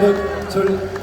그래 저를